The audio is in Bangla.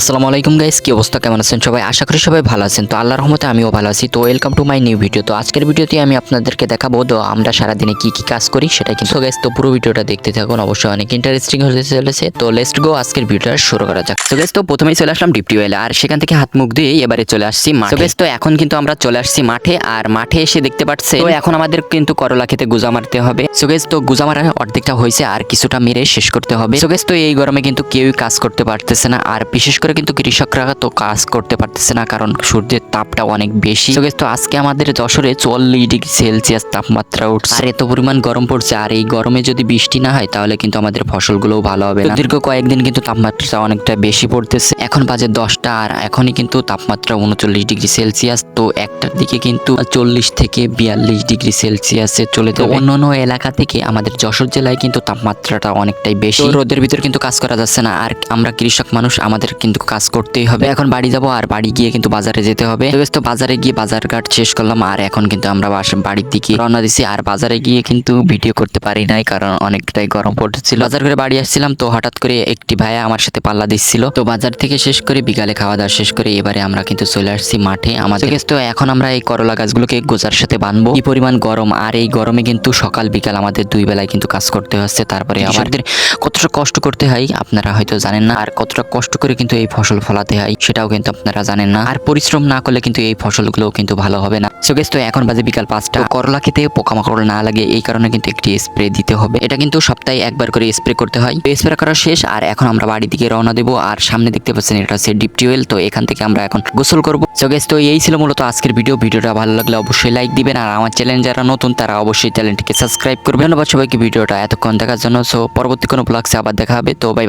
আসসালামু আলাইকুম গাইস কি অবস্থা? কেমন আছেন সবাই? আশা করি সবাই ভালো আছেন। তো আল্লাহর রহমতে আমিও ভালো আছি। তো welcome to my new video তো আজকের ভিডিওতে আমি আপনাদেরকে দেখাবো তো আমরা সারাদিনে কি কি কাজ করি সেটাই কিন্তু। গাইস তো পুরো ভিডিওটা দেখতে থাকুন। অবশ্যই অনেক ইন্টারেস্টিং হতে চলেছে। তো লেটস গো আজকের ভিডিওটা শুরু করা যাক। তো গাইস তো প্রথমেই চলে আসলাম ডিপটি ওয়েলে আর সেখান থেকে হাত মুখ দিয়ে এবারে চলে আসছি মাঠে। তো guys, তো এখন কিন্তু আমরা চলে আসছি মাঠে। আর মাঠে এসে দেখতে পাচ্ছি তো এখন আমাদের কিন্তু করলা খেতে গুজা মারতে হবে। সো গাইস তো গুজা মারা অর্ধেকটা হয়েছে। আর কিছুটা মেরে শেষ করতে হবে। সো গাইস তো এই গরমে কিন্তু কেউই কাজ করতে পারতেছে না। আর বিশেষ করে কিন্তু কৃষকরা তো কাজ করতে পারতেছে না কারণ সূর্যের তাপটা অনেক বেশি। তো আজকে আমাদের যশোরে চল্লিশ ডিগ্রি সেলসিয়াস তাপমাত্রা উঠছে। আর এত পরিমাণ গরম পড়ছে আর এই গরমে যদি বৃষ্টি না হয় তাহলে কিন্তু আমাদের ফসলগুলোও ভালো হবে না। দীর্ঘ কয়েকদিন কিন্তু তাপমাত্রা অনেকটা বেশি পড়তেছে। এখন বাজে দশটা আর এখনই কিন্তু তাপমাত্রা উনচল্লিশ ডিগ্রি সেলসিয়াস। তো একটার দিকে কিন্তু চল্লিশ থেকে বিয়াল্লিশ ডিগ্রি সেলসিয়াসে চলে যাবে। অন্য অন্য এলাকা থেকে আমাদের যশোর জেলায় কিন্তু তাপমাত্রাটা অনেকটাই বেশি। রোদের ভিতর কিন্তু কাজ করা যাচ্ছে না আর আমরা কৃষক মানুষ আমাদের কিন্তু কাজ করতেই হবে। এখন বাড়ি যাব আর বাড়ি গিয়ে কিন্তু বাজারে যেতে হবে। তো তো বাজারে গিয়ে বাজার ঘাট শেষ করলাম আর এখন কিন্তু আমরা বাড়ির দিকে রওনা দিছি। আর বাজারে গিয়ে কিন্তু ভিডিও করতে পারি নাই কারণ অনেকটাই গরম পড়তেছিল বাজার করে বাড়ি আসছিলাম তো হঠাৎ করে একটি ভাইয়া আমার সাথে পাল্লা দিচ্ছিল। তো বাজার থেকে শেষ করে বিকালে খাওয়া দাওয়া শেষ করে এবারে আমরা কিন্তু চলে আসছি মাঠে। আমাদের তো এখন আমরা এই করলা গাছগুলোকে গোজার সাথে বানবো। কি পরিমাণ গরম! আর এই গরমে কিন্তু সকাল বিকাল আমাদের দুই বেলায় কিন্তু কাজ করতে হচ্ছে। তারপরে আমাদের কতটা কষ্ট করতে হয় আপনারা হয়তো জানেন না। আর কতটা কষ্ট করে কিন্তু এই ফসল ফলাতে হয়, সেটাও কিন্তু আপনারা জানেন না। আর পরিশ্রম না করলে কিন্তু এই ফসলগুলো কিন্তু ভালো হবে না। সো তো এখন বাজে বিকাল পাঁচটা। করলা খেতে পোকামাকড় না লাগে, এই কারণে কিন্তু একটি স্প্রে দিতে হবে। এটা কিন্তু সপ্তাহে একবার করে স্প্রে করতে হয়। স্প্রে করা শেষ, আর এখন আমরা বাড়ি দিকে রওনা দেবো। আর সামনে দেখতে পাচ্ছেন, এটা হচ্ছে ডিপ টিউবেল তো এখান থেকে আমরা এখন গোসল করব। সো তো এই ছিল মূলত আজকের ভিডিও ভিডিওটা ভালো লাগলে অবশ্যই লাইক দিবেন। আর আমার চ্যানেল যারা নতুন, তারা অবশ্যই চ্যানেলটিকে সাবস্ক্রাইব করবেন। ধন্যবাদ সবাইকে ভিডিওটা এতক্ষণ দেখার জন্য। সো পরবর্তী কোনো ব্লগসে আবার দেখা হবে। তো বাই বাই